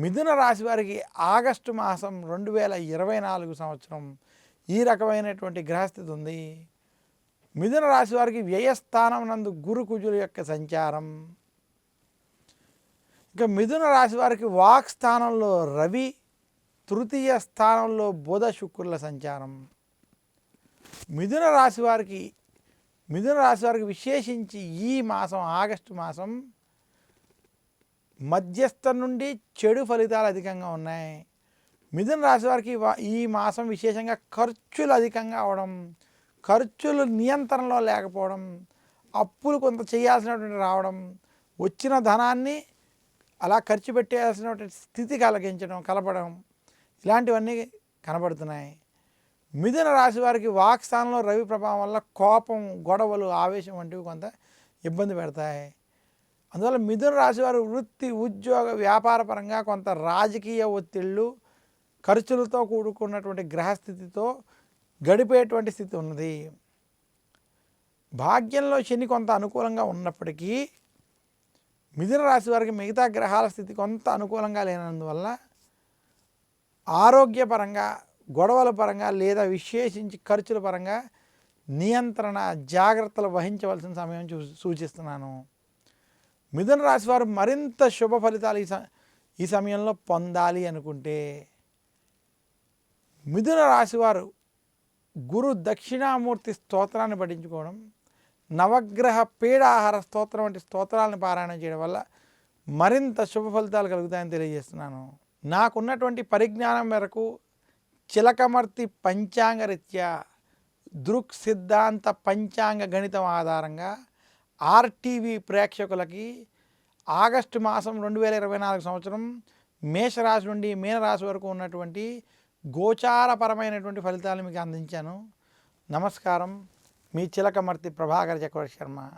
మిథున రాశి వారికి ఆగస్టు మాసం రెండు వేల ఇరవై నాలుగు సంవత్సరం ఈ రకమైనటువంటి గ్రహస్థితి ఉంది. మిథున రాశి వారికి వ్యయస్థానం నందు గురు కుజుల యొక్క సంచారం. ఇంకా మిథున రాశి వారికి వాక్ స్థానంలో రవి తృతీయ స్థానంలో బుధ శుక్రుల సంచారం. మిథున రాశి వారికి మిథున రాశి వారికి విశేషించి ఈ మాసం ఆగస్టు మాసం మధ్యస్థ నుండి చెడు ఫలితాలు అధికంగా ఉన్నాయి. మిథున రాశి వారికి ఈ మాసం విశేషంగా ఖర్చులు అధికంగా అవడం ఖర్చులు నియంత్రణలో లేకపోవడం అప్పులు కొంత చేయాల్సినటువంటి రావడం వచ్చిన ధనాన్ని అలా ఖర్చు పెట్టేయాల్సినటువంటి స్థితి కలిగించడం కలపడం ఇలాంటివన్నీ కనబడుతున్నాయి. మిథున రాశి వారికి వాక్ స్థానంలో రవి ప్రభావం వల్ల కోపం గొడవలు ఆవేశం వంటివి కొంత ఇబ్బంది పెడతాయి. అందువల్ల మిథున రాశి వారు వృత్తి ఉద్యోగ వ్యాపార పరంగా కొంత రాజకీయ ఒత్తిళ్ళు ఖర్చులతో కూడుకున్నటువంటి గ్రహస్థితితో గడిపేటువంటి స్థితి ఉన్నది. భాగ్యంలో శని కొంత అనుకూలంగా ఉన్నప్పటికీ మిథున రాశి వారికి మిగతా గ్రహాల స్థితి కొంత అనుకూలంగా లేనందువల్ల ఆరోగ్యపరంగా గొడవల పరంగా లేదా విశేషించి ఖర్చుల పరంగా నియంత్రణ జాగ్రత్తలు వహించవలసిన సమయం చూ సూచిస్తున్నాను. మిథున రాశి వారు మరింత శుభ ఫలితాలు ఈ స ఈ సమయంలో పొందాలి అనుకుంటే మిథున రాశివారు గురు దక్షిణామూర్తి స్తోత్రాన్ని పఠించుకోవడం నవగ్రహ పీడాహార స్తోత్రం వంటి స్తోత్రాలను పారాయణం చేయడం వల్ల మరింత శుభ ఫలితాలు కలుగుతాయని తెలియజేస్తున్నాను. నాకున్నటువంటి పరిజ్ఞానం మేరకు చిలకమర్తి పంచాంగ రీత్యా దృక్ సిద్ధాంత పంచాంగ గణితం ఆధారంగా ఆర్టీవీ ప్రేక్షకులకి ఆగస్టు మాసం రెండు వేల ఇరవై నాలుగు సంవత్సరం మేషరాశి నుండి మీనరాశి వరకు ఉన్నటువంటి గోచారపరమైనటువంటి ఫలితాలు మీకు అందించాను. నమస్కారం. మీ చిలకమర్తి ప్రభాకర్ చక్రవర్తి శర్మ.